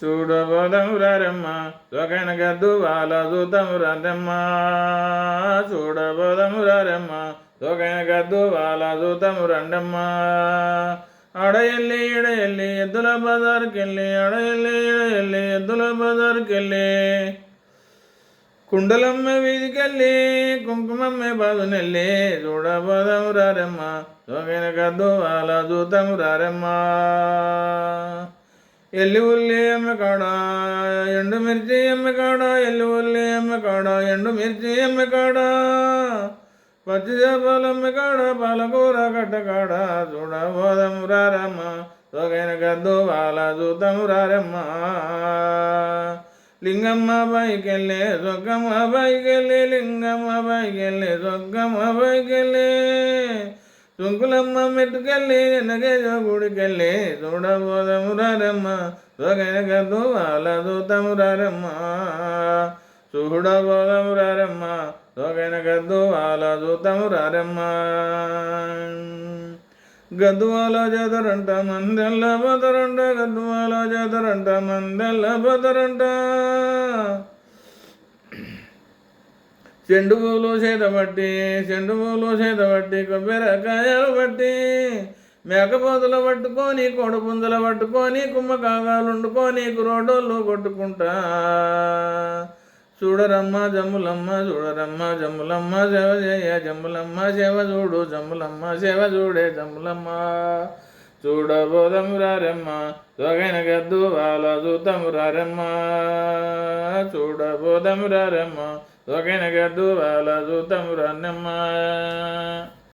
చూడబోదము రారమ్మ సొగైన గద్దు వాళ్ళ చూతము రండమ్మ చూడబోదము రారమ్మ సొగైన గద్దు వాళ్ళ చూతము రండమ్మ అడయల్లి ఎద్దుల బజార్కెళ్ళి అడయల్లి ఇడయల్లి ఎద్దుల బజార్కెళ్ళి కుండలమ్మ వీధికెళ్ళి కుంకుమమ్మ బాదునెల్లి. చూడబోదము రారమ్మ సొగైన గద్దు వాళ్ళ చూతము రారమ్మ ఎల్లి ఉల్లి అమ్మ కాడ ఎండు మిర్చి అమ్మ కాడ ఎల్లి ఉల్లి అమ్మ కాడ ఎండు మిర్చి అమ్మ కాడ పచ్చి చేపలమ్మ కాడ పాలకూర కట్ట కాడ చూడబోదము రారమ్మ సొగైన గద్దు బాల చూతము రారమ్మ. లింగమ్మ బైకెళ్ళి సొగ్గమ్మ బైకెళ్ళి లింగమ్మ బైకెళ్ళి సొగ్గమ్మ బైకెళ్ళి సుంకులమ్మ మెట్టుకెళ్ళి ఎనగేజో గుడికెళ్ళి చూడబోదమురారమ్మ రారమ్మ సొగైన గద్దు చూడబోదమురారమ్మ చూతము రారమ్మ చూడబోదము రారమ్మ సొగైన మందెల్ల బదరంట గద్దువాల చేదరంట మందెల్ల బదరంట. చెండు పూలు చేత బట్టి చెండు పూలు చేత బట్టి కొబ్బరికాయలు బట్టి మేకపోతులు పట్టుకొని కోడి పట్టుకొని కుమ్మ కాగాలు వండుకొని కొట్టుకుంటా. చూడరమ్మ జమ్ములమ్మ చూడరమ్మ జమ్ములమ్మ సేవ చేయ జమ్ములమ్మ సేవ చూడు జమ్ములమ్మ సేవ చూడే జమ్ములమ్మ. చూడబోదము రారమ్మ సొగైన గద్దు వాళ్ళ చూతము రారమ్మ చూడబోదము రమ్మ సొగైన దూవాల వాళ్ళ రన్నమ్మ